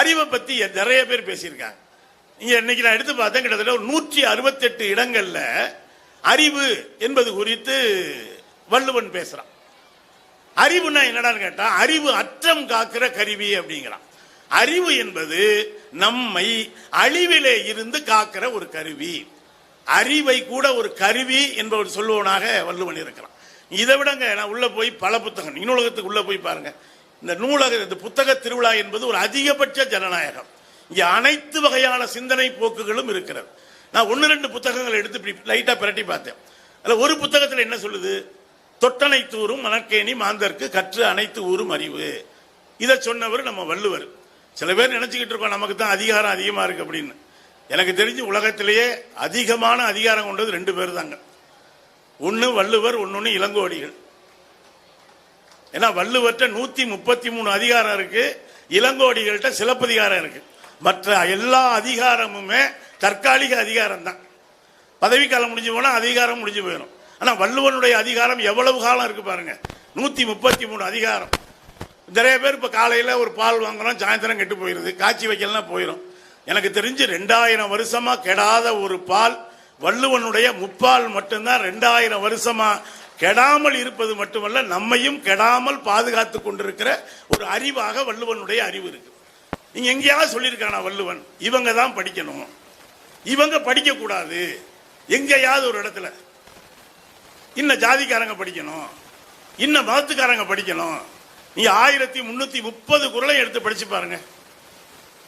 அறிவை பத்தி நிறைய பேர் பேசியிருக்காங்க. இங்க இன்னைக்கு நான் எடுத்து பார்த்தேன் கிட்டத்தட்ட ஒரு நூற்றி அறுபத்தெட்டு இடங்கள்ல அறிவு என்பது குறித்து வள்ளுவன் பேசுறான். அறிவுனா என்னடான்னு கேட்டா அறிவு அற்றம் காக்கிற கருவி அப்படிங்கிறான். அறிவு என்பது நம்மை அழிவிலே இருந்து காக்கிற ஒரு கருவி. அறிவை கூட ஒரு கருவி என்பவர் சொல்லுவனாக வள்ளுவன் இருக்கிறான். இதை விடங்க நான் உள்ள போய் பல புத்தகம் இன்னுலகத்துக்கு உள்ள போய் பாருங்க. இந்த நூலக இந்த புத்தக திருவிழா என்பது ஒரு அதிகபட்ச ஜனநாயகம். இங்கே அனைத்து வகையான சிந்தனை போக்குகளும் இருக்கிறது. நான் ஒன்று ரெண்டு புத்தகங்களை எடுத்து இப்படி லைட்டாக பிரட்டி பார்த்தேன். அதில் ஒரு புத்தகத்தில் என்ன சொல்லுது? தொட்டனை தூரும் மணற்கேணி மாந்தர்க்கு கற்று அனைத்து ஊரும் அறிவு. இதை சொன்னவர் நம்ம வள்ளுவர். சில பேர் நினச்சிக்கிட்டு இருக்கோம் நமக்கு தான் அதிகாரம் அதிகமாக இருக்குது அப்படின்னு. எனக்கு தெரிஞ்சு உலகத்திலேயே அதிகமான அதிகாரம் கொண்டது ரெண்டு பேர் தாங்க ஒன்று வள்ளுவர் ஒன்று இளங்கோடிகள். ஏன்னா வள்ளுவர்கிட்ட நூத்தி முப்பத்தி மூணு அதிகாரம் இருக்கு இளங்கோடிகள்கிட்ட சிலப்பதிகாரம் இருக்கு. மற்ற எல்லா அதிகாரமுமே தற்காலிக அதிகாரம் தான் பதவிக்காலம் முடிஞ்சு போனா அதிகாரம் முடிஞ்சு போயிடும். ஆனா வள்ளுவனுடைய அதிகாரம் எவ்வளவு காலம் இருக்கு பாருங்க. நூத்தி முப்பத்தி மூணு அதிகாரம். நிறைய பேர் இப்ப காலையில ஒரு பால் வாங்குறோம் சாயந்தரம் கெட்டு போயிருது காய்ச்சி வைக்கலாம் போயிடும் எனக்கு தெரிஞ்சு ரெண்டாயிரம் வருஷமா கெடாத ஒரு பால் வள்ளுவனுடைய முப்பால் மட்டும்தான் ரெண்டாயிரம் வருஷமா கெடாமல் இருப்பது மட்டுமல்ல நம்மையும் கெடாமல் பாதுகாத்து கொண்டிருக்கிற ஒரு அறிவாக வள்ளுவனுடைய அறிவு இருக்கு. நீங்க எங்கேயாவது சொல்லியிருக்கானா வள்ளுவன்? இவங்க தான் படிக்கணும். இவங்க படிக்க கூடாது எங்கேயாவது ஒரு இடத்துல. இன்ன ஜாதிக்காரங்க படிக்கணும். இன்ன மதத்துக்காரங்க படிக்கணும். நீ ஆயிரத்தி முன்னூத்தி முப்பது குரலை எடுத்து படிச்சு பாருங்க.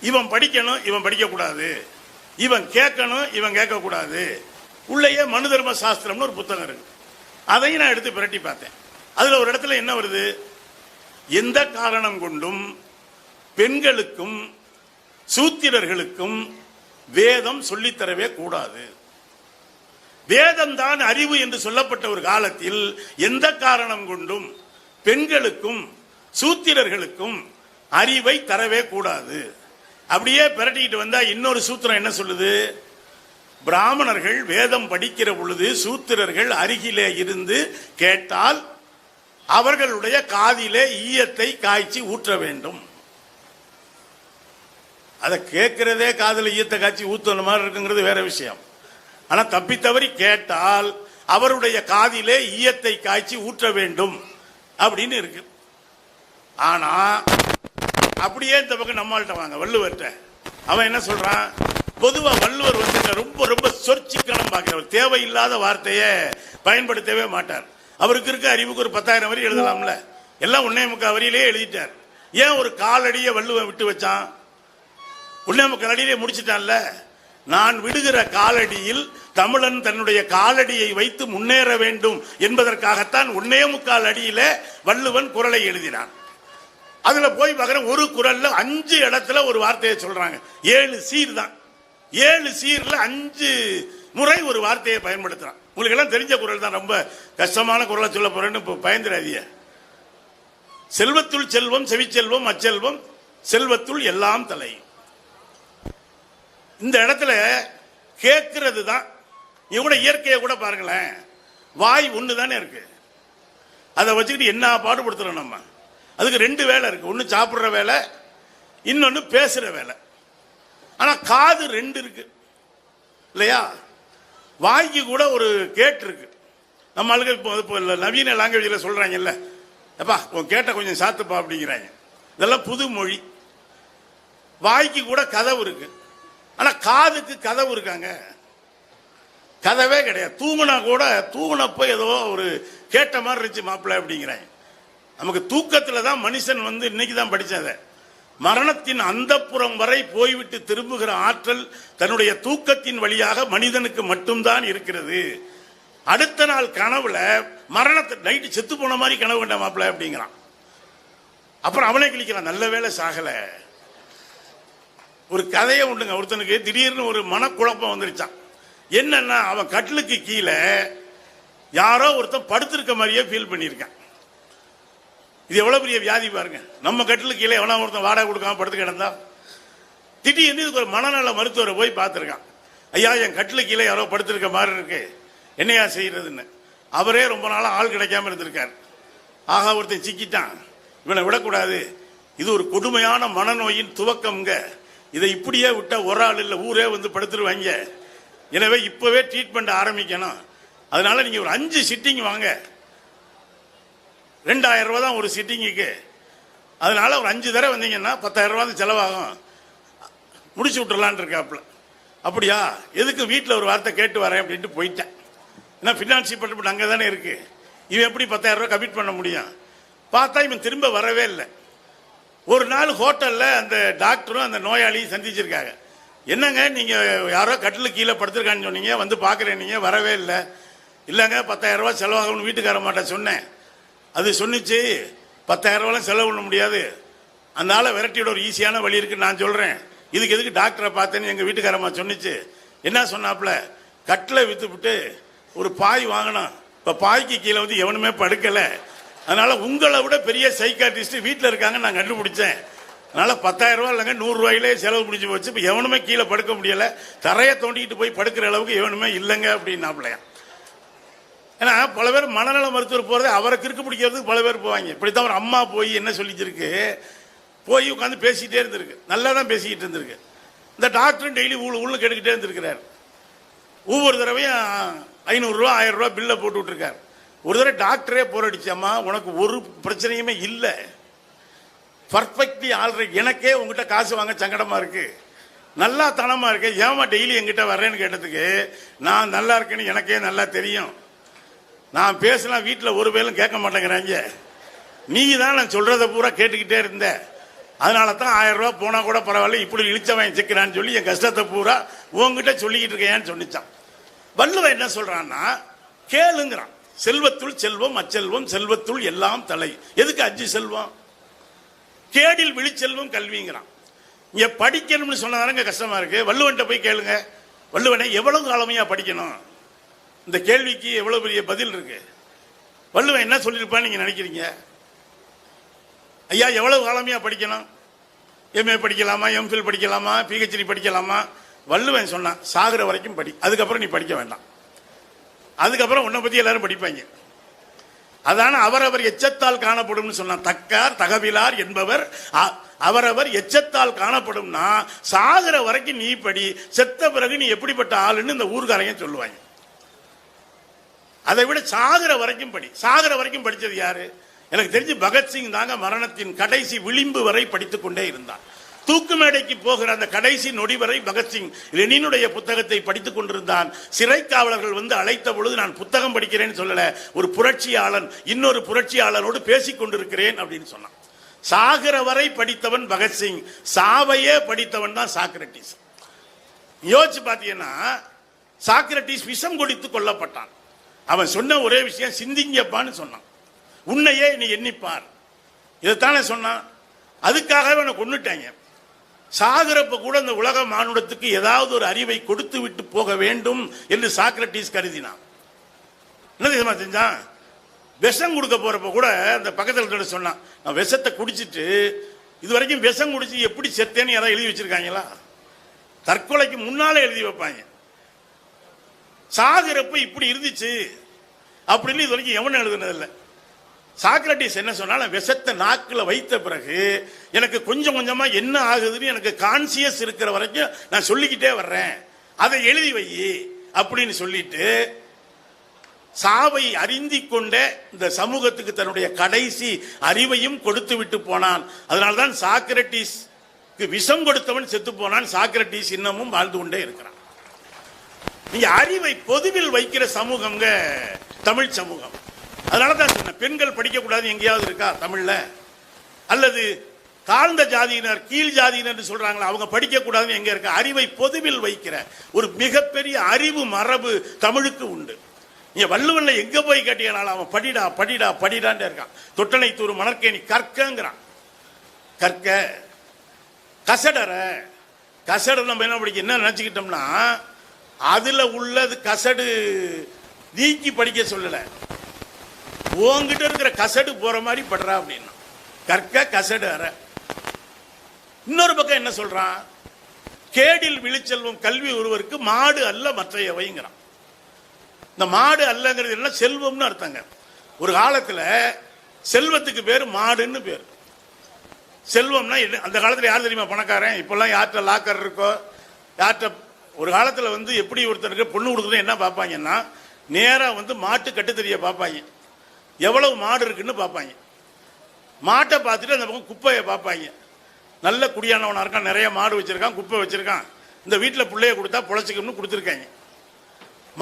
இவன் படிக்கணும் இவன் படிக்க கூடாது இவன் கேட்கணும் இவன் கேட்க கூடாது உள்ளேயே மனு தர்ம சாஸ்திரம்னு ஒரு புத்தகம் இருக்கு. அதையும் நான் எடுத்து பிரட்டி பார்த்தேன். அதுல ஒரு இடத்துல என்ன வருது? எந்த காரணம் கொண்டும் பெண்களுக்கும் சூத்திரர்களுக்கும் வேதம் சொல்லித்தரவே கூடாது. வேதம் தான் அறிவு என்று சொல்லப்பட்ட ஒரு காலத்தில் எந்த காரணம் கொண்டும் பெண்களுக்கும் சூத்திரர்களுக்கும் அறிவை தரவே கூடாது. அப்படியே பிரட்டிக்கிட்டு வந்தா இன்னொரு சூத்திரம் என்ன சொல்லுது? பிராமணர்கள் வேதம் படிக்கிற பொழுது சூத்திரர்கள் அருகிலே இருந்து கேட்டால் அவர்களுடைய காதிலே ஈயத்தை காய்ச்சி ஊற்ற வேண்டும். அதை கேட்கிறதே காதில் ஈயத்தை காய்ச்சி ஊற்றுன மாதிரி இருக்குங்கிறது வேற விஷயம். ஆனால் தப்பி தவறி கேட்டால் அவருடைய காதிலே ஈயத்தை காய்ச்சி ஊற்ற வேண்டும் அப்படின்னு இருக்கு. ஆனா அப்படியே இந்த பக்கம் நம்மள்கிட்ட வாங்க வள்ளுவர்கிட்ட. அவன் என்ன சொல்றான்? பொதுவா வள்ளுவர் வந்து ரொம்ப ரொம்ப சொற்சிக்கனம் பார்க்கிறவர். தேவையில்லாத வார்த்தையை பயன்படுத்தவே மாட்டார். அவருக்கு இருக்க அறிவுக்கு ஒரு பத்தாயிரம் வரி எழுதலாம்ல. எல்லாம் உன்னே முக்கால் வரியிலே எழுதிட்டார். ஏன் ஒரு காலடியை வள்ளுவன் விட்டு வச்சான்? உன்னே முக்கால் அடியிலே முடிச்சிட்டான்ல. நான் விடுகிற காலடியில் தமிழன் தன்னுடைய காலடியை வைத்து முன்னேற வேண்டும் என்பதற்காகத்தான் ஒன்னே முக்கால் அடியில வள்ளுவன் குரலை எழுதினான். அதுல போய் பார்க்குற ஒரு குரல்ல அஞ்சு இடத்துல ஒரு வார்த்தையை சொல்றாங்க. ஏழு சீர் தான் ஏழு சீர்ல அஞ்சு முறை ஒரு வார்த்தையை பயன்படுத்துறான். உங்களுக்கு எல்லாம் தெரிஞ்ச குரல் தான் ரொம்ப கஷ்டமான குரலை சொல்ல போறேன்னு இப்போ பயந்துடாதீங்க. செல்வத்துள் செல்வம் செவிச்செல்வம் அச்செல்வம் செல்வத்துள் எல்லாம் தலை. இந்த இடத்துல கேட்கறது தான் நீ கூட இயற்கையை கூட பாருங்களேன் வாய் ஒன்று தானே இருக்கு. அதை வச்சுக்கிட்டு என்ன பாடுபடுத்துறோம் நம்ம? அதுக்கு ரெண்டு வேலை இருக்கு ஒன்று சாப்பிட்ற வேலை இன்னொன்று பேசுகிற வேலை. ஆனா காது ரெண்டு இருக்கு. இல்லையா? வாய்க்கு கூட ஒரு கேட் இருக்கு. நம்ம ஆளுங்க இப்போ இப்போ நவீன லாங்குவேஜில் சொல்கிறாங்கல்ல அப்பா உன் கேட்ட கொஞ்சம் சாத்துப்பா அப்படிங்கிறாங்க. இதெல்லாம் புது மொழி. வாய்க்கு கூட கதவு இருக்கு. ஆனா காதுக்கு கதவு இருக்காங்க. கதவே கிடையாது. தூங்கினா கூட தூங்கினப்போ ஏதோ ஒரு கேட்ட மாதிரி இருந்துச்சு மாப்பிள்ளை அப்படிங்கிறாங்க. நமக்கு தூக்கத்துல தான் மனுஷன் வந்து இன்னைக்கு தான் படிச்சத. மரணத்தின் அந்தப்புறம் வரை போய்விட்டு திரும்புகிற ஆற்றல் தன்னுடைய தூக்கத்தின் வழியாக மனிதனுக்கு மட்டும்தான் இருக்கிறது. அடுத்த நாள் கனவுல மரணத்தை நைட்டு செத்து போன மாதிரி கனவு கண்ட மாப்பிள்ள அப்படிங்கிறான். அப்புறம் அவனே கிழிக்கிறான் நல்ல வேலை சாகல. ஒரு கதையை உண்டுங்க ஒருத்தனுக்கு திடீர்னு ஒரு மனக்குழப்பம் வந்துருச்சான். என்னன்னா அவன் கட்டிலுக்கு கீழே யாரோ ஒருத்தன் படுத்திருக்க மாதிரியே ஃபீல் பண்ணியிருக்கான். இது எவ்வளவு பெரிய வியாதி பாருங்க. நம்ம கட்டிலுக்கு கீழே எவ்வளோ ஒருத்தன் வாடகை கொடுக்காம படுத்து கிடந்தா திடீர்னு இதுக்கு ஒரு மனநல மருத்துவரை போய் பார்த்துருக்கான். ஐயா என் கட்டிலுக்கு கீழே யாரோ படுத்திருக்க மாதிரி இருக்கு. என்னையா செய்யறதுன்னு. அவரே ரொம்ப நாளாக ஆள் கிடைக்காம இருந்திருக்கார். ஆகா ஒருத்தன் சிக்கிட்டான். இவனை விடக்கூடாது. இது ஒரு கொடுமையான மனநோயின் துவக்கம்ங்க. இதை இப்படியே விட்டால் ஒரு ஆள் இல்லை ஊரே வந்து படுத்துருவாங்க. எனவே இப்போவே ட்ரீட்மெண்ட் ஆரம்பிக்கணும். அதனால நீங்கள் ஒரு அஞ்சு சிட்டிங் வாங்க. ரெண்டாயிரம் ரூபா தான் ஒரு சிட்டிங்குக்கு அதனால ஒரு அஞ்சு தடவை வந்தீங்கன்னா பத்தாயிரம் ரூபா தான் செலவாகும். முடிச்சு விட்டுறலான் இருக்காப்புல. அப்படியா? எதுக்கு வீட்டில் ஒரு வார்த்தை கேட்டு வரேன் அப்படின்ட்டு போயிட்டேன். ஏன்னா ஃபினான்ஸ் டிபார்ட்மெண்ட் அங்கே தானே இருக்கு. இவன் எப்படி பத்தாயிரம் ரூபா கமிட் பண்ண முடியும்? பார்த்தா இவன் திரும்ப வரவே இல்லை. ஒரு நாள் ஹோட்டலில் அந்த டாக்டரும் அந்த நோயாளியும் சந்திச்சிருக்காங்க. என்னங்க நீங்கள் யாரோ கட்டில் கீழே படுத்துருக்கான்னு சொன்னீங்க வந்து பார்க்குறேன் நீங்கள் வரவே இல்லை. இல்லைங்க பத்தாயிரம் ரூபா செலவாகும்னு வீட்டுக்கார மாட்ட சொன்னேன். அது சொன்னிச்சு. பத்தாயிரம் ரூபாய் செலவு பண்ண முடியாது. அதனால விரட்டியோட ஒரு ஈஸியான வழி இருக்குன்னு நான் சொல்கிறேன் இதுக்கு எதுக்கு டாக்டரை பார்த்தேன்னு எங்கள் வீட்டுக்காரம்மா சொன்னிச்சு. என்ன சொன்னாப்புல? கட்டில் விற்றுப்புட்டு ஒரு பாய் வாங்கினோம் இப்போ பாய்க்கு கீழே வந்து எவனுமே படுக்கலை. அதனால உங்களை விட பெரிய சைக்காட்ரிஸ்ட் வீட்டில் இருக்காங்க நான் கண்டுபிடிச்சேன். அதனால பத்தாயிரம் ரூபா இல்லைங்க நூறுரூவாயிலே செலவு முடிஞ்சு போச்சு. இப்போ எவனுமே கீழே படுக்க முடியலை. தரையை தோண்டிக்கிட்டு போய் படுக்கிற அளவுக்கு எவனுமே இல்லைங்க அப்படின்னாப்பிள்ளையா ஏன்னா பல பேர் மனநல மருத்துவர் போகிறது அவரை கிறுக்கு பிடிக்கிறதுக்கு பல பேர் போவாங்க. இப்படித்தான் ஒரு அம்மா போய் என்ன சொல்லிச்சிருக்கு? போய் உட்காந்து பேசிக்கிட்டே இருந்திருக்கு. நல்லா தான் பேசிக்கிட்டு இருந்திருக்கு. இந்த டாக்டரும் டெய்லி ஊழு ஊழு கேட்டுக்கிட்டே இருந்திருக்கிறார். ஒவ்வொரு தடவையும் ஐநூறுரூவா ஆயிரம் ரூபா பில்லை போட்டு விட்டுருக்காரு. ஒரு தடவை டாக்டரே போராடிச்சம்மா உனக்கு ஒரு பிரச்சனையுமே இல்லை. பர்ஃபெக்ட்லி ஆல்ரெடி எனக்கே உங்ககிட்ட காசு வாங்க சங்கடமா இருக்கு. நல்லா தனமா இருக்கு ஏமா டெய்லி எங்கிட்ட வர்றேன்னு கேட்டதுக்கு நான் நல்லா இருக்கேன்னு எனக்கே நல்லா தெரியும். நான் பேசினா வீட்டில் ஒரு வேலும் கேட்க மாட்டேங்கிறாங்க. நீ தான் நான் சொல்கிறத பூரா கேட்டுக்கிட்டே இருந்தேன் அதனால தான் ஆயிரம் ரூபா போனால் கூட பரவாயில்ல இப்படி இழிச்சவன் சிக்கிறான்னு சொல்லி என் கஷ்டத்தை பூரா உங்ககிட்ட சொல்லிக்கிட்டு இருக்கேன்னு சொன்னிச்சான். வள்ளுவன் என்ன சொல்கிறான்னா கேளுங்கிறான். செல்வத்துள் செல்வம் அச்செல்வம் செல்வத்துள் எல்லாம் தலை. எதுக்கு அஞ்சு செல்வம்? கேடில் விழிச்செல்வம் கல்விங்கிறான். இங்கே படிக்கணும்னு சொன்னதானங்க கஷ்டமாக இருக்குது வள்ளுவன்ட்ட போய் கேளுங்க. வள்ளுவனை எவ்வளவு காலமையாக படிக்கணும்? இந்த கேள்விக்கு எவ்வளவு பெரிய பதில் இருக்கு? வள்ளுவன் என்ன சொல்லியிருப்பான்னு நீங்க நினைக்கிறீங்க? ஐயா எவ்வளவு காலமையா படிக்கணும்? எம்ஏ படிக்கலாமா எம்ஃபில் படிக்கலாமா பிஹெச்டி படிக்கலாமா? வள்ளுவன் சொன்னான் சாகுற வரைக்கும் படி. அதுக்கப்புறம் நீ படிக்க வேண்டாம். அதுக்கப்புறம் உன்னை பத்தி எல்லாரும் படிப்பாங்க. அதான அவரவர் எச்சத்தால் காணப்படும்னு சொன்னான் தக்கார் தகவிலார் என்பவர் அ- அவரவர் எச்சத்தால் காணப்படும்னா சாகுற வரைக்கும் நீ படி செத்த பிறகு நீ எப்படிப்பட்ட ஆளுன்னு இந்த ஊர்காரங்க சொல்லுவாங்க. அதை விட சாகுற வரைக்கும் படி. சாகுற வரைக்கும் படித்தது யாரு? எனக்கு தெரிஞ்சு பகத்சிங் தாங்க மரணத்தின் கடைசி விளிம்பு வரை படித்துக் கொண்டே இருந்தான் தூக்கு மேடைக்கு போகிற அந்த கடைசி நொடி வரை பகத்சிங் லெனினுடைய புத்தகத்தை படித்துக் கொண்டிருந்தான். சிறை காவலர்கள் வந்து அழைத்த பொழுது நான் புத்தகம் படிக்கிறேன்னு சொல்லல ஒரு புரட்சியாளன் இன்னொரு புரட்சியாளனோடு பேசிக் கொண்டிருக்கிறேன் அப்படின்னு சொன்னான். சாகிற வரை படித்தவன் பகத்சிங் சாவையே படித்தவன் தான் சாக்ரட்டிஸ். யோசிச்சு பார்த்தீங்கன்னா சாக்ரட்டிஸ் விஷம் கொடுத்து கொல்லப்பட்டான். அவன் சொன்ன ஒரே விஷயம் சிந்திங்கப்பான்னு சொன்னான். உன்னையே நீ எண்ணிப்பார். இதைத்தானே சொன்னான். அதுக்காகவே அவனை கொண்டுட்டாங்க சாகிறப்ப கூட இந்த உலக மானுடத்துக்கு ஏதாவது ஒரு அறிவை கொடுத்து விட்டு போக வேண்டும் என்று சாக்ரட்டிஸ் கருதினான். என்ன தெரியுமா செஞ்சான்? விஷம் கொடுக்க போறப்ப கூட அந்த பக்கத்தில் இருக்கிற சொன்னான் நான் விஷத்தை குடிச்சிட்டு இது வரைக்கும் விஷம் குடிச்சு எப்படி செத்தேன்னு யாராவது எழுதி வச்சிருக்காங்களா? தற்கொலைக்கு முன்னாலே எழுதி வைப்பாங்க. சாகிறப்ப இப்படி இருந்துச்சு. அப்படின்னு இது வரைக்கும் எவனும் எழுதுனதில்லை. சாக்ரட்டிஸ் என்ன சொன்னாலும் விஷத்தை நாக்கில் வைத்த பிறகு எனக்கு கொஞ்சம் கொஞ்சமாக என்ன ஆகுதுன்னு எனக்கு கான்சியஸ் இருக்கிற வரைக்கும் நான் சொல்லிக்கிட்டே வர்றேன். அதை எழுதி வை அப்படின்னு சொல்லிட்டு சாவை அறிந்தி கொண்ட இந்த சமூகத்துக்கு தன்னுடைய கடைசி அறிவையும் கொடுத்து விட்டு போனான். அதனால்தான் சாக்ரட்டிஸ்க்கு விஷம் கொடுத்தவன் செத்து போனான். சாக்ரட்டிஸ் இன்னமும் வாழ்ந்து கொண்டே இருக்கிறான். நீங்க அறிவை பொதுவில் வைக்கிற சமூகம்ங்க தமிழ் சமூகம். அதனால தான் சொன்னேன் பெண்கள் படிக்கக்கூடாது எங்கேயாவது இருக்கா தமிழ்ல? அல்லது தாழ்ந்த ஜாதியினர் கீழ் ஜாதியினர் சொல்றாங்களா அவங்க படிக்கக்கூடாதுன்னு எங்க இருக்க? அறிவை பொதுவில் வைக்கிற ஒரு மிகப்பெரிய அறிவு மரபு தமிழுக்கு உண்டு. நீங்க வள்ளுவன்ல எங்க போய் கேட்டீங்கனாலும் அவன் படிடா படிடா படிடான்னு இருக்கான். தொட்டனை தூர் மணற்கேணி கற்கங்கிறான். கற்க. கசடற. கசடர் நம்ம என்ன படிக்க என்ன நினச்சிக்கிட்டோம்னா அதுல உள்ளது கசடு நீக்கி படிக்க சொல்லல. உங்ககிட்ட இருக்கிற கசடு போற மாதிரி படுறா அப்படின்னா. கற்க கசடு அற. இன்னொரு பக்கம் என்ன சொல்றான்? கேடில் விழிச்செல்வம் கல்வி ஒருவருக்கு மாடு அல்ல மற்ற எவைங்கிறான். இந்த மாடு அல்லங்கிறது என்ன? செல்வம்னு அர்த்தங்க. ஒரு காலத்துல செல்வத்துக்கு பேர் மாடுன்னு பேர். செல்வம்னா என்ன? அந்த காலத்துல யார் தெரியுமா பணக்காரன்? இப்பெல்லாம் யார்கிட்ட லாக்கர் இருக்கோ? யார்கிட்ட ஒரு காலத்தில் வந்து எப்படி ஒருத்தருக்கு பொண்ணு கொடுக்குறது என்ன பார்ப்பாங்கன்னா நேராக வந்து மாட்டு கட்டுத்தறிய பார்ப்பாங்க. எவ்வளவு மாடு இருக்குன்னு பார்ப்பாங்க. மாட்டை பார்த்துட்டு அந்த பக்கம் குப்பையை பார்ப்பாங்க. நல்ல குடியானவனாக இருக்கான் நிறைய மாடு வச்சுருக்கான் குப்பை வச்சுருக்கான். இந்த வீட்டில் பிள்ளைய கொடுத்தா பொழைச்சிக்கணும்னு கொடுத்துருக்காங்க.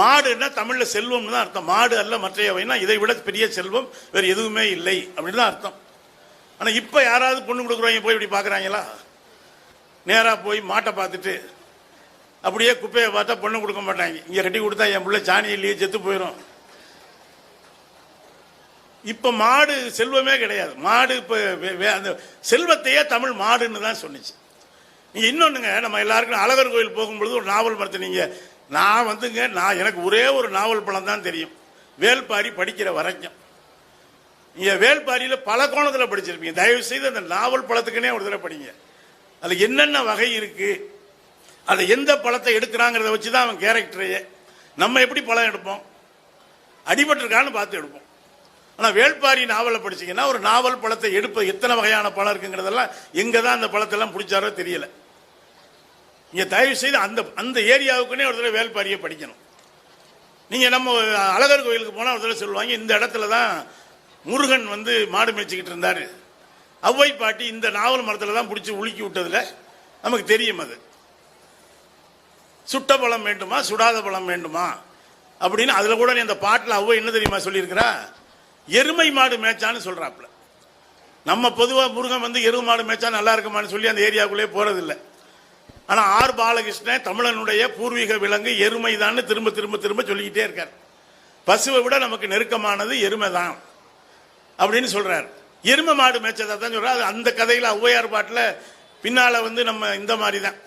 மாடுன்னா தமிழில் செல்வம்னு தான் அர்த்தம். மாடு அல்ல மற்றையவைனா இதை விட பெரிய செல்வம் வேறு எதுவுமே இல்லை அப்படின்னு தான் அர்த்தம். ஆனால் இப்போ யாராவது பொண்ணு கொடுக்குறவங்க போய் இப்படி பார்க்கறாங்களா? நேராக போய் மாட்டை பார்த்துட்டு அப்படியே குப்பையை பார்த்தா பொண்ணு கொடுக்க மாட்டாங்க. இங்கே கட்டி கொடுத்தா என் பிள்ளை சாணி இல்லையே செத்து போயிடும் இப்போ மாடு செல்வமே கிடையாது. மாடு இப்போ வே- வே- அந்த செல்வத்தையே தமிழ் மாடுன்னு தான் சொன்னிச்சு. நீங்கள் இன்னொன்னுங்க நம்ம எல்லாருக்கும் அழகர் கோயில் போகும்பொழுது ஒரு நாவல் மரத்தை நான் வந்துங்க நான் எனக்கு ஒரே ஒரு நாவல் பழம் தான் தெரியும். வேல்பாரி படிக்கிற வரைக்கும். நீங்கள் வேல்பாரியில் பல கோணத்தில் படிச்சிருப்பீங்க. தயவு செய்து அந்த நாவல் பழத்துக்குன்னே ஒரு தடவை படிங்க. அதில் என்னென்ன வகை இருக்குது அதை எந்த பழத்தை எடுக்கிறாங்கிறத வச்சு தான் அவன் கேரக்டரையே நம்ம எப்படி பழம் எடுப்போம்? அடிபட்டிருக்கான்னு பார்த்து எடுப்போம். ஆனால் வேள்பாரி நாவலை படிச்சிங்கன்னா ஒரு நாவல் பழத்தை எடுப்ப எத்தனை வகையான பழம் இருக்குங்கிறதெல்லாம் எங்கே தான் அந்த பழத்தெல்லாம் பிடிச்சாரோ தெரியல. நீங்கள் தயவு செய்து அந்த அந்த ஏரியாவுக்குன்னே ஒரு தடவை வேள்பாரியை படிக்கணும். நீங்கள் நம்ம அழகர் கோயிலுக்கு போனால் ஒரு தடவை சொல்லுவாங்க இந்த இடத்துல தான் முருகன் வந்து மாடு மேய்ச்சிக்கிட்டு இருந்தார். அவ்வை பாட்டி இந்த நாவல் மரத்தில் தான் பிடிச்சி உலுக்கி விட்டதுல நமக்கு தெரியும் அது. சுட்ட பழம் வேண்டுமா சுடாத பழம் வேண்டுமா? அப்படின்னு அதுல கூட நீ அந்த பாட்டில் அவ்வளோ என்ன தெரியுமா சொல்லியிருக்கிறா? எருமை மாடு மேய்ச்சான்னு சொல்கிறாப்புல நம்ம பொதுவாக முருகன் வந்து எருமை மாடு மேய்ச்சா நல்லா இருக்குமான்னு சொல்லி அந்த ஏரியாவுக்குள்ளே போகிறதில்ல ஆனால் ஆர் பாலகிருஷ்ணன் தமிழனுடைய பூர்வீக விலங்கு எருமை தான் திரும்ப திரும்ப திரும்ப சொல்லிக்கிட்டே இருக்கார். பசுவை விட நமக்கு நெருக்கமானது எருமை தான் அப்படின்னு சொல்றார். எருமை மாடு மேய்ச்சதா தான் சொல்றாரு. அது அந்த கதையில் ஔவையார் பாட்டில் பின்னால் வந்து நம்ம இந்த மாதிரி தான்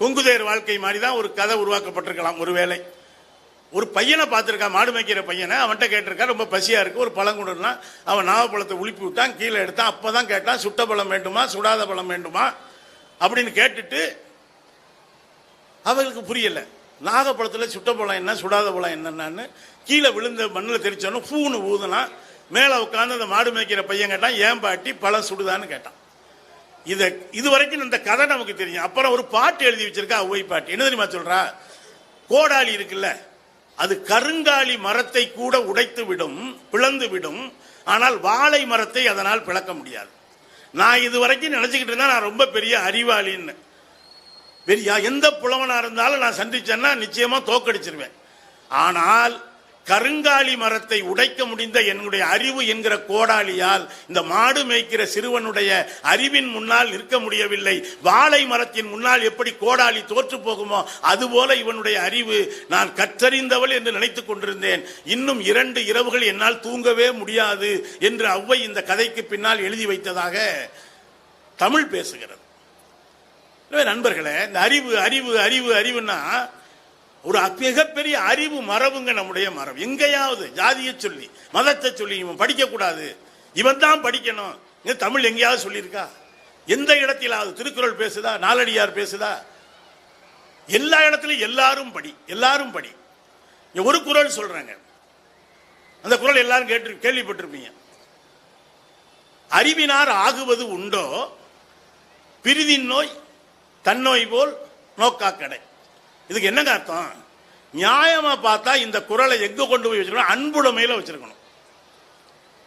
கொங்குதேர் வாழ்க்கை மாதிரி தான் ஒரு கதை உருவாக்கப்பட்டிருக்கலாம் ஒருவேளை ஒரு பையனை பார்த்துருக்கான் மாடு மேய்க்கிற பையனை அவன்கிட்ட கேட்டிருக்கான் ரொம்ப பசியாக இருக்குது ஒரு பழம் கொடுனா அவன் நாவப்பழத்தை உலுப்பி விட்டான் கீழே எடுத்தான் அப்போ தான் கேட்டான் சுட்ட பழம் வேண்டுமா சுடாத பழம் வேண்டுமா? அப்படின்னு கேட்டுட்டு அவளுக்கு புரியலை. நாகப்பழத்தில் சுட்ட பழம் என்ன சுடாத பழம் என்னென்னு கீழே விழுந்த மண்ணில் தெரிச்சோன்னு பூன்னு ஊதுனா மேலே உட்காந்து அந்த மாடு மேய்க்கிற பையன் கேட்டான் ஏன் பாட்டி பழம் சுடுதான்னு கேட்டான். இத இது வரைக்கும் இந்த கதை நமக்கு தெரியும். அப்புறம் ஒரு பாட்டு எழுதி வச்சிருக்கா ஒய் பாட்டு. என்ன தெரியுமா சொல்றா? கோடாலி இருக்குல்ல அது கருங்காலி மரத்தை கூட உடைத்து விடும் பிளந்து விடும் ஆனால் வாழை மரத்தை அதனால் பிளக்க முடியாது. நான் இது வரைக்கும் நினைச்சுக்கிட்டு இருந்தா நான் ரொம்ப பெரிய அறிவாளின்னு. பெரிய எந்த புலவனா இருந்தாலும் நான் சந்திச்சேன்னா நிச்சயமா தோக்கடிச்சிருவேன். ஆனால் கருங்காலி மரத்தை உடைக்க முடிந்த என்னுடைய அறிவு என்கிற கோடாலியால் இந்த மாடு மேய்க்கிற சிறுவனுடைய அறிவின் முன்னால் நிற்க முடியவில்லை. வாழை மரத்தின் முன்னால் எப்படி கோடாலி தோற்று போகுமோ அதுபோல இவனுடைய அறிவு நான் கற்றறிந்தவள் என்று நினைத்துக் கொண்டிருந்தேன். இன்னும் இரண்டு இரவுகள் என்னால் தூங்கவே முடியாது என்று அவ்வை இந்த கதைக்கு பின்னால் எழுதி வைத்ததாக தமிழ் பேசுகிறது. நண்பர்களே இந்த அறிவு அறிவு அறிவு அறிவுன்னா ஒரு மிகப்பெரிய அறிவு மரபுங்க நம்முடைய மரபு. எங்கேயாவது ஜாதியை சொல்லி மதத்தை சொல்லி இவன் படிக்க கூடாது இவன் தான் படிக்கணும். இங்க தமிழ் எங்கேயாவது சொல்லியிருக்கா? எந்த இடத்திலாவது திருக்குறள் பேசுதா? நாலடியார் பேசுதா? எல்லா இடத்துலையும் எல்லாரும் படி எல்லாரும் படி. ஒரு குறள் சொல்றாங்க. அந்த குறள் எல்லாரும் கேட்டு கேள்விப்பட்டிருப்பீங்க. அறிவினார் ஆகுவது உண்டோ? பிரிதின் நோய் தன்னோய் போல் நோக்காக்கடை. இதுக்கு என்னங்க அர்த்தம்? நியாயமா பார்த்தா இந்த குரலை எங்க கொண்டு போய் வச்சிருக்கணும்? அன்புடைமையில வச்சிருக்கணும்.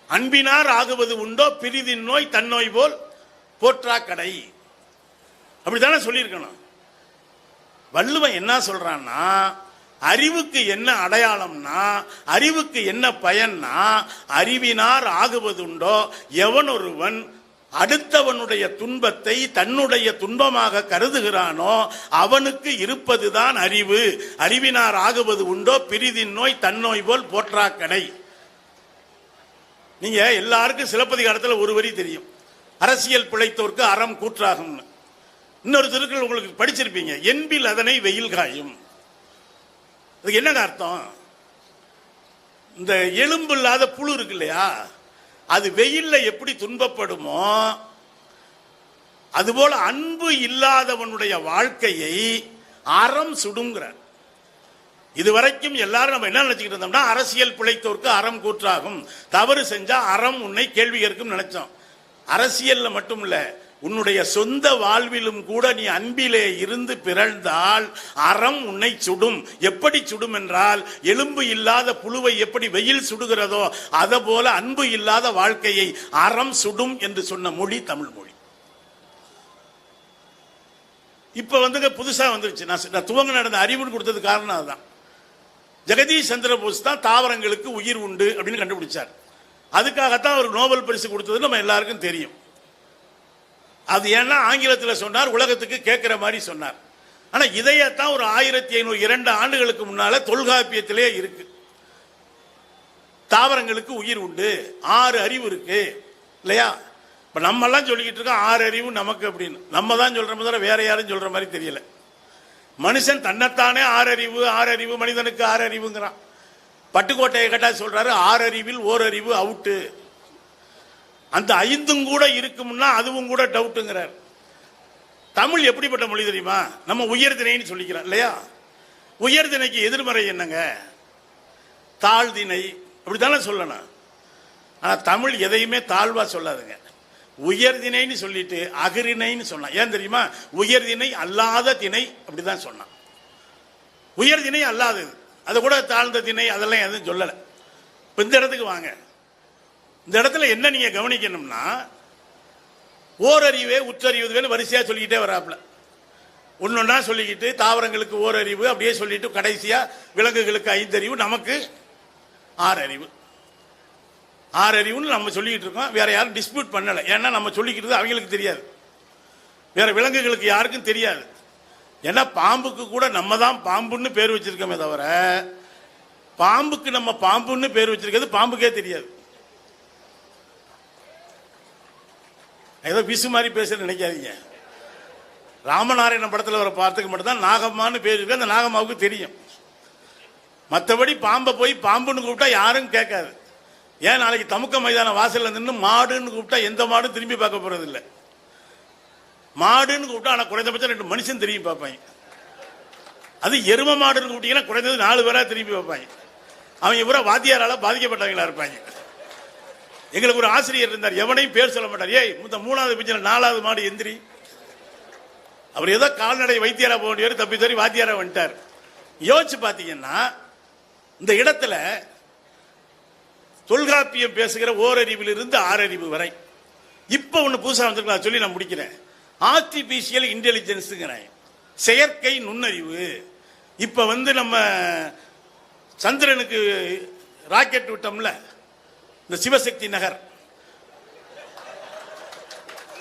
அன்பினார் ஆகுவது உண்டோ? பிரிதின் நோய் தன்னோய் போல் போற்றா கடை. அப்படித்தானே சொல்லியிருக்கணும். வள்ளுவன் என்ன சொல்றான்னா அறிவுக்கு என்ன அடையாளம்னா அறிவுக்கு என்ன பயன்னா அறிவினார் ஆகுவதுண்டோ எவன் ஒருவன் அடுத்தவனுடைய துன்பத்தை தன்னுடைய துன்பமாக கருதுகிறானோ அவனுக்கு இருப்பதுதான் அறிவு. அறிவினார் ஆகுவது உண்டோ? பிரிதின் நோய் தன்னோய் போல் போற்றாக்கடை. நீங்க எல்லாருக்கும் சிலப்பதிகாரத்தில் ஒரு வரி தெரியும். அரசியல் பிழைத்தோர்க்கு அறம் கூற்றாகும்னு. இன்னொரு திருக்குறள் உங்களுக்கு படிச்சிருப்பீங்க. என்பில் அதனை வெயில் காயும். அதுக்கு என்னங்க அர்த்தம்? இந்த எலும்பு இல்லாத புழு இருக்கு இல்லையா? அது வெயில்ல எப்படி துன்பப்படுமோ அதுபோல அன்பு இல்லாதவனுடைய வாழ்க்கையை அறம் சுடுங்கிற இதுவரைக்கும் எல்லாரும் நம்ம என்ன நினைச்சுக்கிட்டு இருந்தோம்னா அரசியல் பிழைத்தோர்க்கு அறம் கூற்றாகும். தவறு செஞ்சா அறம் உன்னை கேள்வி கேட்கும் நினைச்சோம். அரசியல்ல மட்டும் இல்லை உன்னுடைய சொந்த வாழ்விலும் கூட நீ அன்பிலே இருந்து பிறழ்ந்தால் அறம் உன்னை சுடும். எப்படி சுடும் என்றால் எலும்பு இல்லாத புழுவை எப்படி வெயில் சுடுகிறதோ அதை போல அன்பு இல்லாத வாழ்க்கையை அறம் சுடும் என்று சொன்ன மொழி தமிழ் மொழி. இப்ப வந்து புதுசா வந்துருச்சு. நான் நான் துவங்க நடந்த அறிவுன்னு கொடுத்தது காரணம் அதுதான். ஜெகதீஷ் சந்திர போஸ் தான் தாவரங்களுக்கு உயிர் உண்டு அப்படின்னு கண்டுபிடிச்சார். அதுக்காகத்தான் அவர் நோபல் பரிசு கொடுத்தது நம்ம எல்லாருக்கும் தெரியும். அது ஏன்னா ஆங்கிலத்தில் சொன்னார் உலகத்துக்கு கேட்கிற மாதிரி சொன்னார். ஆனால் இதையத்தான் ஒரு ஆயிரத்தி ஐநூறு இரண்டு ஆண்டுகளுக்கு முன்னால தொல்காப்பியத்திலே இருக்கு. தாவரங்களுக்கு உயிர் உண்டு ஆறு அறிவு இருக்கு இல்லையா? இப்போ நம்மெல்லாம் சொல்லிக்கிட்டு இருக்கோம் ஆறு அறிவு நமக்கு அப்படின்னு. நம்ம தான் சொல்கிற மாதிரி வேற யாரும் சொல்கிற மாதிரி தெரியல. மனுஷன் தன்னைத்தானே ஆறறிவு ஆறறிவு மனிதனுக்கு ஆறறிவுங்கிறான் பட்டுக்கோட்டையை கேட்டால் சொல்கிறாரு ஆறறிவில் ஓரறிவு அவுட்டு. அந்த ஐந்தும் கூட இருக்கும்னா அதுவும் கூட டவுட்டுங்கிறார் தமிழ் எப்படிப்பட்ட மொழி தெரியுமா? நம்ம உயர்தினைன்னு சொல்லிக்கிறோம் இல்லையா? உயர்தினைக்கு எதிர்மறை என்னங்க? தாழ்தினை அப்படித்தானே சொல்லணும். ஆனால் தமிழ் எதையுமே தாழ்வாக சொல்லாதுங்க. உயர்தினைன்னு சொல்லிட்டு அகரிணைன்னு சொன்னான் ஏன் தெரியுமா? உயர்தினை அல்லாத திணை அப்படிதான் சொன்னான். உயர்தினை அல்லாதது. அது கூட தாழ்ந்த திணை அதெல்லாம் எதுவும் சொல்லலை. இப்போ இந்த இடத்துக்கு வாங்க. இந்த இடத்துல என்ன நீங்க கவனிக்கணும்னா ஓரறிவே உற்றறிவுன்னு வரிசையா சொல்லிக்கிட்டே வராப்புல. ஒன்னொன்னா சொல்லிக்கிட்டு தாவரங்களுக்கு ஓரறிவு அப்படியே சொல்லிட்டு கடைசியா விலங்குகளுக்கு ஐந்தறிவு நமக்கு ஆறறிவு. ஆறறிவுன்னு நம்ம சொல்லிக்கிட்டு இருக்கோம். வேற யாரும் டிஸ்பியூட் பண்ணல. ஏன்னா நம்ம சொல்லிக்கிறது அவங்களுக்கு தெரியாது. வேற விலங்குகளுக்கு யாருக்கும் தெரியாது. ஏன்னா பாம்புக்கு கூட நம்ம தான் பாம்புன்னு பேர் வச்சிருக்கோமே தவிர பாம்புக்கு நம்ம பாம்புன்னு பேர் வச்சிருக்கிறது பாம்புக்கே தெரியாது. ஏதோ பிசு மாதிரி பேச நினைக்காதீங்க. ராமநாராயண படத்தில் வர பார்த்துக்கு மட்டும்தான் நாகம்மான்னு பேர் இருக்கு. அந்த நாகம்மாவுக்கு தெரியும். மற்றபடி பாம்பை போய் பாம்புன்னு கூப்பிட்டா யாரும் கேட்காது. ஏன் நாளைக்கு தமுக்க மைதான வாசலில் நின்று மாடுன்னு கூப்பிட்டா எந்த மாடும் திரும்பி பார்க்க போறது இல்லை மாடுன்னு கூப்பிட்டா ஆனால் குறைந்தபட்சம் ரெண்டு மனுஷன் திரும்பி பார்ப்பாங்க. அது எரும மாடுன்னு கூப்பிட்டீங்கன்னா குறைந்தது நாலு பேராக திரும்பி பார்ப்பாங்க. அவங்க பூரா வாத்தியாரால் பாதிக்கப்பட்டவங்களா இருப்பாங்க. எங்களுக்கு ஒரு ஆசிரியர் இருந்தார். எவனையும் பேர் சொல்ல மாட்டார். ஏய் இந்த மூணாவது பிஞ்சில் நாலாவது மாடு எந்திரி. அவர் ஏதோ கால்நடை வைத்தியரா போக வேண்டியவர் தப்பி தறி வாத்தியாரா வந்துட்டார். யோசிச்சு பார்த்தீங்கன்னா இந்த இடத்துல தொல்காப்பியம் பேசுகிற ஓரறிவிலிருந்து ஆறறிவு வரை. இப்போ ஒன்று புதுசாக வந்திருக்கலாம் சொல்லி நான் முடிக்கிறேன். ஆர்டிபிஷியல் இன்டெலிஜென்ஸுங்கிறேன் செயற்கை நுண்ணறிவு. இப்போ வந்து நம்ம சந்திரனுக்கு ராக்கெட் விட்டோம்ல இந்த சிவசக்தி நகர்.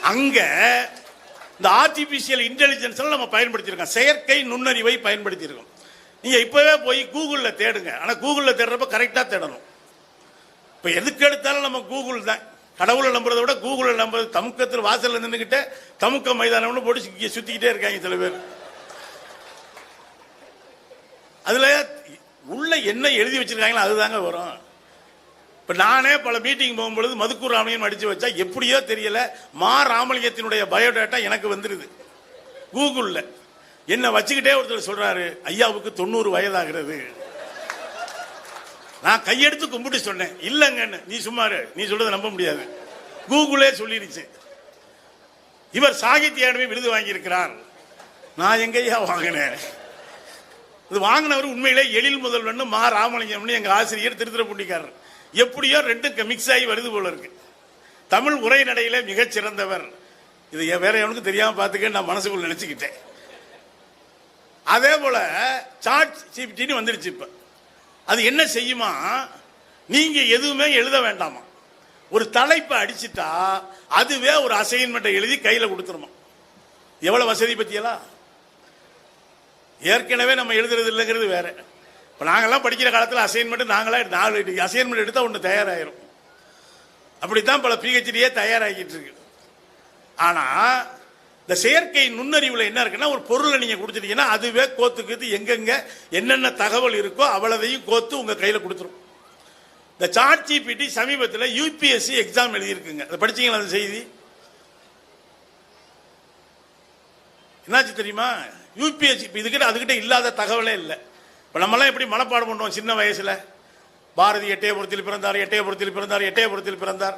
அங்க இந்த ஆர்டிபிஷியல் இன்டெலிஜென்ஸ் நம்ம பயன்படுத்தியிருக்கோம். செயற்கை நுண்ணறிவை பயன்படுத்தியிருக்கோம். நீங்க இப்பவே போய் கூகுளில் தேடுங்க. ஆனா கூகுளில் தேடுறப்ப கரெக்டாக தேடணும். இப்போ எதுக்கு எடுத்தாலும் நம்ம கூகுள் தான். கடவுளை நம்புறதை விட கூகுளை நம்புறது தமுக்கத்தில் வாசல்ல நின்றுக்கிட்டே தமுக்க மைதானம்னு போட்டு சுத்தி- சுத்திக்கிட்டே இருக்காங்க சில பேர். அதுல உள்ள என்ன எழுதி வச்சிருக்காங்களோ அதுதாங்க வரும். இப்போ நானே பல மீட்டிங் போகும்பொழுது மதுக்கூர் ராமலிங்கம் அடிச்சு வச்சா எப்படியோ தெரியல மா ராமலிங்கத்தினுடைய பயோடேட்டா எனக்கு வந்துடுது கூகுளில் என்னை வச்சுக்கிட்டே ஒருத்தர் சொல்கிறாரு ஐயாவுக்கு தொண்ணூறு வயதாகிறது. நான் கையெடுத்து கும்பிட்டு சொன்னேன் இல்லைங்கன்னு. நீ சும்மாரு நீ சொல்றதை நம்ப முடியாது. கூகுளே சொல்லிடுச்சு இவர் சாகித்ய அகாடமி விருது வாங்கியிருக்கிறார். நான் எங்கய்யா வாங்கினேன். இது வாங்கினவர் உண்மையிலே எழில் முதல்வன் மா ராமலிங்கம்னு எங்கள் ஆசிரியர் திருத்திரப்பூண்டிக்காரர். எப்படியோ ரெண்டும் மிக்ஸ் ஆகி வருது போல இருக்கு. தமிழ் உரைநடையில மிகச்சிறந்தவர் இது வேற எவனுக்கு தெரியாம பார்த்துக்க நான் மனசுக்குள்ள நினைச்சுக்கிட்டேன். அதே போல சாட் சிபிடின்னு வந்துருச்சு இப்ப. அது என்ன செய்யுமா? நீங்க எதுவுமே எழுத வேண்டாமா? ஒரு தலைப்பை அடிச்சிட்டா அதுவே ஒரு அசைன்மெண்ட்டை எழுதி கையில கொடுத்துருமா? எவ்வளவு வசதி பத்தியெல்லாம்? ஏற்கனவே நம்ம எழுதுறது இல்லைங்கிறது வேற. இப்போ நாங்கள்லாம் படிக்கிற காலத்தில் அசைன்மெண்ட் நாங்களா நாலு அசைன்மெண்ட் எடுத்தால் ஒன்று அப்படி அப்படித்தான் பல பிஹெச்டியே தயாராகிட்டு இருக்கு. ஆனால் இந்த செயற்கை நுண்ணறிவில் என்ன இருக்குன்னா ஒரு பொருளை நீங்கள் கொடுத்துட்டீங்கன்னா அதுவே கோத்துக்குது எங்கெங்கே என்னென்ன தகவல் இருக்கோ அவ்வளதையும் கோத்து உங்கள் கையில் கொடுத்துரும். இந்த சாட் ஜிபிடி சமீபத்தில் யூபிஎஸ்சி எக்ஸாம் எழுதியிருக்குங்க. அதை படிச்சிங்களா அந்த செய்தி? என்னாச்சு தெரியுமா? யூபிஎஸ்சி இப்போ இதுக்கிட்ட அதுக்கிட்ட இல்லாத தகவலே இல்லை. இப்போ நம்மளாம் எப்படி மனப்பாடம் பண்ணுவோம் சின்ன வயசில்? பாரதி எட்டயபுரத்தில் பிறந்தார் எட்டயபுரத்தில் பிறந்தார் எட்டயபுரத்தில் பிறந்தார்.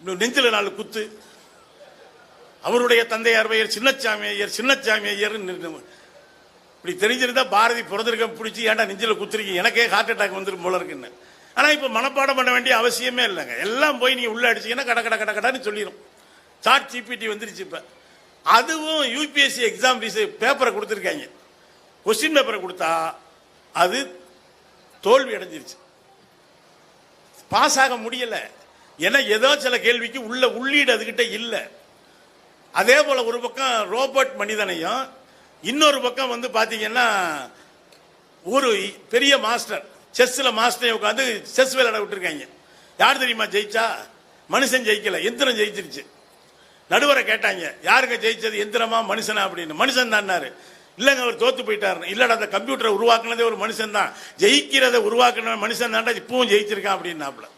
இன்னும் நாலு குத்து. அவருடைய தந்தையார் பெயர் சின்னச்சாமி ஐயர் சின்னச்சாமி ஐயர் இப்படி தெரிஞ்சிருந்தா பாரதி பிறந்திருக்க பிடிச்சி ஏன்டா நெஞ்சில் குத்துருக்கீங்க எனக்கே ஹார்ட் அட்டாக் வந்துரும் போல இருக்குன்னு ஆனால் இப்போ மனப்பாடம் பண்ண வேண்டிய அவசியமே இல்லைங்க. எல்லாம் போய் நீங்கள் உள்ளே அடிச்சிங்கன்னா கட கட கட கடன்னு சொல்லிடும் சாட் ஜிபிடி வந்துருச்சு இப்போ. அதுவும் யூபிஎஸ்சி எக்ஸாம் பேப்பரை கொடுத்துருக்காங்க. கொஸ்டின் பேப்பரை கொடுத்தா அது தோல்வி அடைஞ்சிருச்சு. பாஸ் ஆக முடியல. ஏன்னா ஏதோ சில கேள்விக்கு உள்ள உள்ளீடு அதுகிட்ட இல்லை. அதே போல ஒரு பக்கம் ரோபோட் மனிதனையும் இன்னொரு பக்கம் வந்து பாத்தீங்கன்னா ஒரு பெரிய மாஸ்டர் செஸ்ல மாஸ்டரை உட்காந்து செஸ் விளையாட விட்டுருக்காங்க. யார் தெரியுமா ஜெயிச்சா? மனுஷன் ஜெயிக்கல எந்திரம் ஜெயிச்சிருச்சு. நடுவரை கேட்டாங்க யாருங்க ஜெயிச்சது? எந்திரமா? மனுஷனா? அப்படின்னு. மனுஷன் தான்னாரு இல்லைங்க அவர் தோத்து போயிட்டாரு இல்லடா அந்த கம்ப்யூட்டரை உருவாக்குனதே ஒரு மனுஷன் தான். ஜெயிக்கிறத உருவாக்குன மனுஷன் தான்டா இப்பவும் ஜெயிச்சிருக்கான் அப்படின்னாப்ல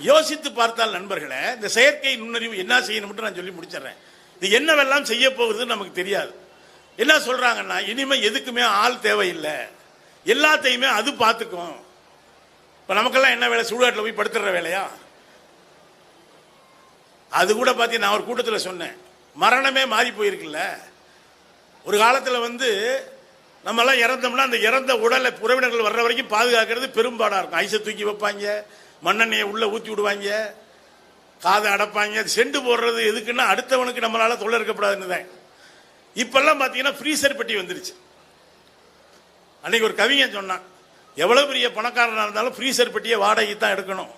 யோசித்து பார்த்தால் நண்பர்களே இந்த செயற்கை நுண்ணறிவு என்ன செய்யணும்னு நான் சொல்லி முடிச்சிடுறேன். இது என்னவெல்லாம் செய்ய போகுதுன்னு நமக்கு தெரியாது. என்ன சொல்றாங்கன்னா இனிமே எதுக்குமே ஆள் தேவையில்லை. எல்லாத்தையுமே அது பார்த்துக்கும். இப்போ நமக்கெல்லாம் என்ன வேலை? சுடுகாட்டில் போய் படுத்துற வேலையா? அது கூட பார்த்தீங்கன்னா நான் ஒரு கூட்டத்தில் சொன்னேன். மரணமே மாறி போயிருக்குல்ல. ஒரு காலத்தில் வந்து நம்மெல்லாம் இறந்தோம்னா அந்த இறந்த உடலை உறவினர்கள் வர்ற வரைக்கும் பாதுகாக்கிறது பெரும்பாடாக இருக்கும். ஐஸை தூக்கி வைப்பாங்க மண்ணெண்ணையை உள்ள ஊற்றி விடுவாங்க காதை அடைப்பாங்க செண்டு போடுறது எதுக்குன்னா அடுத்தவனுக்கு நம்மளால் தொல்லை இருக்கக்கூடாதுன்னு தான். இப்பெல்லாம் பார்த்தீங்கன்னா ஃப்ரீசர் பெட்டி வந்துருச்சு. அன்னைக்கு ஒரு கவிஞன் சொன்னான் எவ்வளோ பெரிய பணக்காரனாக இருந்தாலும் ஃப்ரீசர் பெட்டியை வாடகைக்கு தான் எடுக்கணும்.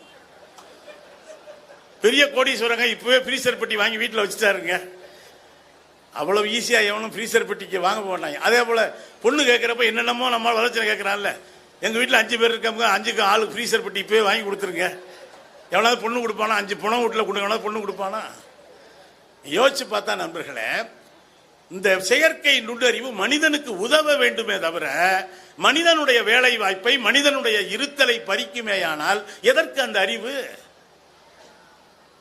பெரிய கோடீஸ்வரங்க இப்போவே ஃப்ரீசர் பெட்டி வாங்கி வீட்டில் வச்சுட்டாருங்க. அவ்வளவு ஈஸியா எவனும் ஃப்ரீசர் பெட்டிக்கு வாங்க போனாங்க அதே போல பொண்ணு கேட்குறப்ப என்னென்னமோ நம்ம வளர்ச்சி கேட்கறான்ல. எங்க வீட்டில் அஞ்சு பேர் இருக்கவங்க அஞ்சுக்கு ஆளு ஃப்ரீசர் பெட்டி போய் வாங்கி கொடுத்துருங்க. எவனாவது பொண்ணு கொடுப்பானா? அஞ்சு பணம் வீட்டில் கொடுங்க பொண்ணு கொடுப்பானா? யோசிச்சு பார்த்தா நண்பர்களே இந்த செயற்கை நுண்ணறிவு மனிதனுக்கு உதவ வேண்டுமே தவிர மனிதனுடைய வேலை வாய்ப்பை மனிதனுடைய இருத்தலை பறிக்குமேயானால் எதற்கு அந்த அறிவு?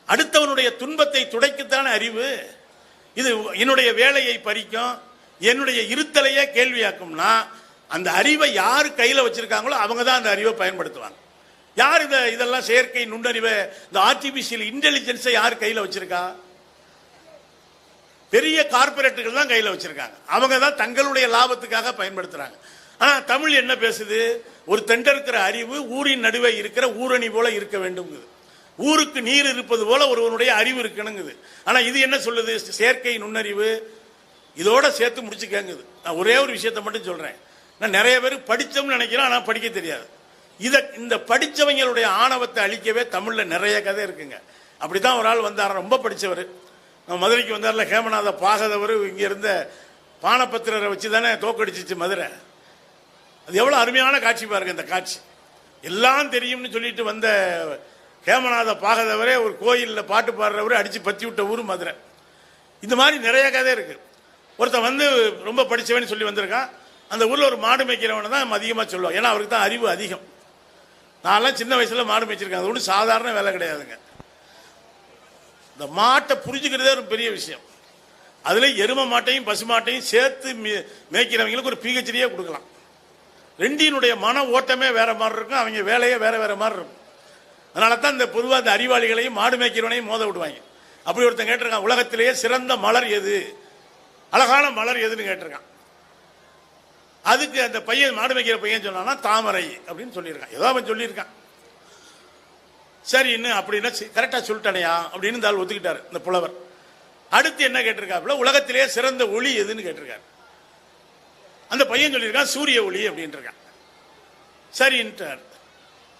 அடுத்தவனுடைய துன்பத்தை துடைக்கத்தான அறிவு? இது என்னுடைய வேலையை பறிக்கும் என்னுடைய இருத்தலையே கேள்வியாக்கும்னா அந்த அறிவை யார் கையில் வச்சிருக்காங்களோ அவங்க தான் அந்த அறிவை பயன்படுத்துவாங்க. யார் இந்த இதெல்லாம் செயற்கை நுண்ணறிவை இந்த ஆர்டிபிஷியல் இன்டெலிஜென்ஸை யார் கையில் வச்சிருக்கா? பெரிய கார்பரேட்டுகள் தான் கையில் வச்சிருக்காங்க. அவங்க தான் தங்களுடைய லாபத்துக்காக பயன்படுத்துறாங்க. ஆனால் தமிழ் என்ன பேசுது? ஒரு தெண்டருக்கிற அறிவு ஊரின் நடுவே இருக்கிற ஊரணி போல இருக்க வேண்டும்ங்குது. ஊருக்கு நீர் இருப்பது போல ஒருவனுடைய அறிவு இருக்கணுங்குது ஆனால் இது என்ன சொல்லுது? செயற்கை நுண்ணறிவு. இதோட சேர்த்து முடிச்சுக்கங்குது நான் ஒரே ஒரு விஷயத்த மட்டும் சொல்கிறேன் நான் நிறைய பேர் படித்தோம்னு நினைக்கிறேன் ஆனால் படிக்க தெரியாது. இதை இந்த படித்தவங்களுடைய ஆணவத்தை அழிக்கவே தமிழில் நிறைய கதை இருக்குங்க. அப்படி தான் ஒரு ஆள் வந்தார். ரொம்ப படித்தவர் நம்ம மதுரைக்கு வந்தார்ல ஹேமநாத பாகதவர் இங்கே இருந்த பானபத்திரரை வச்சு தானே தோக்கடிச்சிச்சு மதுரை. அது எவ்வளோ அருமையான காட்சி பாருங்க இந்த காட்சி. எல்லாம் தெரியும்னு சொல்லிட்டு வந்த ஹேமநாத பாகதவரே ஒரு கோயிலில் பாட்டு பாடுறவரை அடித்து பற்றி விட்ட ஊர் மதுரை. இந்த மாதிரி நிறைய கதை இருக்குது ஒருத்தன் வந்து ரொம்ப படித்தவன் சொல்லி வந்திருக்கான். அந்த ஊரில் ஒரு மாடு மேய்க்கிறவனை தான் அதிகமாக சொல்லுவான் ஏன்னா அவருக்கு தான் அறிவு அதிகம். நான்லாம் சின்ன வயசில் மாடு மேய்ச்சிருக்கேன். அது ஒன்றும் சாதாரண வேலை கிடையாதுங்க. இந்த மாட்டை புரிஞ்சுக்கிறதே ஒரு பெரிய விஷயம். அதில் எரும மாட்டையும் பசு மாட்டையும் சேர்த்து மே- மேய்க்கிறவங்களுக்கு ஒரு பிஹெச்டியே கொடுக்கலாம். ரெண்டினுடைய மன ஓட்டமே வேறு மாதிரி இருக்கும். அவங்க வேலையே வேறு வேறு மாதிரி இருக்கும். அதனால தான் இந்த பொதுவாக இந்த அறிவாளிகளையும் மாடு மேய்க்கிறவனையும் மோத விடுவாங்க. அப்படி ஒருத்தன் கேட்டிருக்கான் உலகத்திலேயே சிறந்த மலர் எது? அழகான மலர் எதுன்னு கேட்டிருக்கான். அதுக்கு அந்த பையன் மாடு மேய்க்கிற பையன் சொன்னான்னா தாமரை அப்படின்னு சொல்லியிருக்கான். ஏதோ அவன் சொல்லியிருக்கான். சரின்னு அப்படின்னா கரெக்டா சொல்லிட்டனையா? அப்படின்னு இந்த ஆள் ஒத்துக்கிட்டாரு இந்த புலவர். அடுத்து என்ன கேட்டிருக்காப்புல உலகத்திலேயே சிறந்த ஒளி எதுன்னு கேட்டிருக்காரு. அந்த பையன் சொல்லியிருக்கான் சூரிய ஒளி அப்படின்ட்டு இருக்கான். சரின்ட்டார்.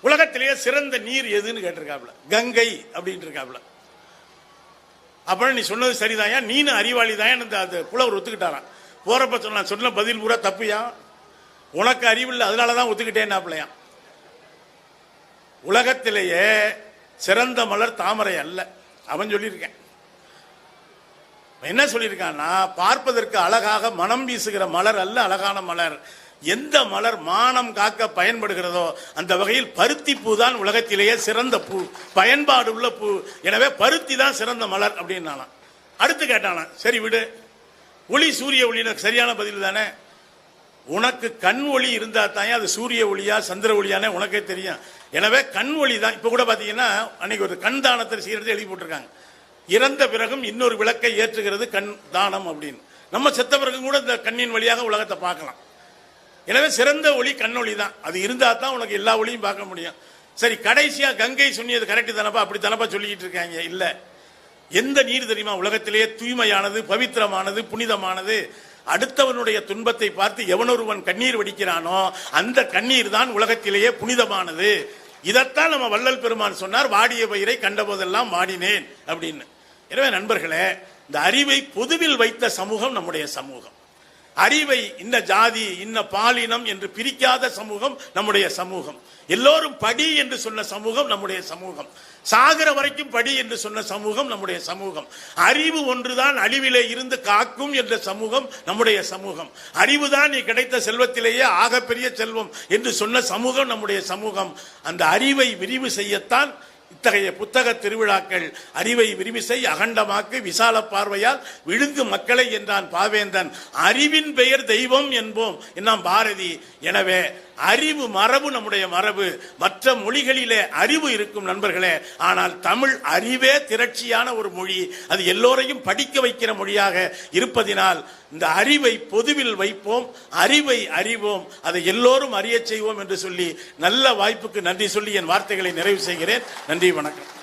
உலகத்திலேயே சிறந்த நீர் எதுன்னு கேட்டிருக்காப்புல. கங்கை அப்படின்ட்டு இருக்காப்புல அப்புறம் நீ சொன்னது சரிதாயா நீனு அறிவாளி தான் அந்த புலவர் ஒத்துக்கிட்டாராம். போறப்ப சொன்ன சொன்ன பதில் பூரா தப்புயா உனக்கு அறிவில்லை அதனால தான் ஒத்துக்கிட்டேன்னாப்லையா உலகத்திலேயே சிறந்த மலர் தாமரை அல்ல. அவன் சொல்லியிருக்கேன். என்ன சொல்லியிருக்கான்னா பார்ப்பதற்கு அழகாக மனம் வீசுகிற மலர் அல்ல அழகான மலர். எந்த மலர் மானம் காக்க பயன்படுகிறதோ அந்த வகையில் பருத்தி பூ தான் உலகத்திலேயே சிறந்த பூ. பயன்பாடு உள்ள பூ. எனவே பருத்தி தான் சிறந்த மலர் அப்படின்னாலாம் அடுத்து கேட்டானா சரி விடு. ஒளி சூரிய ஒளி சரியான பதில் தானே? உனக்கு கண் ஒளி இருந்தா தான் அது சூரிய ஒளியா சந்திர ஒளியானே உனக்கே தெரியும். எனவே கண் ஒளி தான். இப்ப கூட பாத்தீங்கன்னா அன்னைக்கு ஒரு கண் தானத்தை செய்யறது எழுதி போட்டிருக்காங்க. இறந்த பிறகும் இன்னொரு விளக்கை ஏற்றுகிறது கண் தானம் அப்படின்னு. நம்ம செத்த பிறகு கூட இந்த கண்ணின் வழியாக உலகத்தை பார்க்கலாம். எனவே சிறந்த ஒளி கண்ணொளி தான் அது இருந்தால் தான் உனக்கு எல்லா ஒளியும் பார்க்க முடியும். சரி கடைசியாக கங்கை சொன்னியது கரெக்டு தானப்பா? அப்படி தானப்பா சொல்லிக்கிட்டு இருக்காங்க? இல்லை. எந்த நீர் தெரியுமா? உலகத்திலேயே தூய்மையானது பவித்திரமானது புனிதமானது. அடுத்தவனுடைய துன்பத்தை பார்த்து எவனொருவன் கண்ணீர் வடிக்கிறானோ அந்த கண்ணீர் தான் உலகத்திலேயே புனிதமானது. இதைத்தான் நம்ம வள்ளல் பெருமான் சொன்னார் வாடிய பயிரை கண்டபோதெல்லாம் வாடினேன் அப்படின்னு. எனவே நண்பர்களே இந்த அறிவை பொதுவில் வைத்த சமூகம் நம்முடைய சமூகம். அறிவை இன்ன ஜாதி இன்ன பாலினம் என்று பிரிக்காத சமூகம் நம்முடைய சமூகம். எல்லோரும் படி என்று சொன்ன சமூகம் நம்முடைய சமூகம். சாகிற வரைக்கும் படி என்று சொன்ன சமூகம் நம்முடைய சமூகம். அறிவு ஒன்றுதான் அழிவிலே இருந்து காக்கும் என்ற சமூகம் நம்முடைய சமூகம். அறிவுதான் நீ கிடைத்த செல்வத்திலேயே ஆகப்பெரிய செல்வம் என்று சொன்ன சமூகம் நம்முடைய சமூகம். அந்த அறிவை விரிவு செய்யத்தான் இத்தகைய புத்தக திருவிழாக்கள் அறிவை விரிவிசை செய் அகண்டமாக்கு விசால பார்வையால் விழுங்கு மக்களை என்றான் பாவேந்தன். அறிவின் பெயர் தெய்வம் என்போம். என்னாம் பாரதி. எனவே அறிவு மரபு நம்முடைய மரபு. மற்ற மொழிகளிலே அறிவு இருக்கும் நண்பர்களே ஆனால் தமிழ் அறிவே திரட்சியான ஒரு மொழி. அது எல்லோரையும் படிக்க வைக்கிற மொழியாக இருப்பதினால் இந்த அறிவை பொதுவில் வைப்போம் அறிவை அறிவோம் அதை எல்லோரும் அறியச் செய்வோம் என்று சொல்லி நல்ல வாய்ப்புக்கு நன்றி சொல்லி என் வார்த்தைகளை நிறைவு செய்கிறேன். நன்றி வணக்கம்.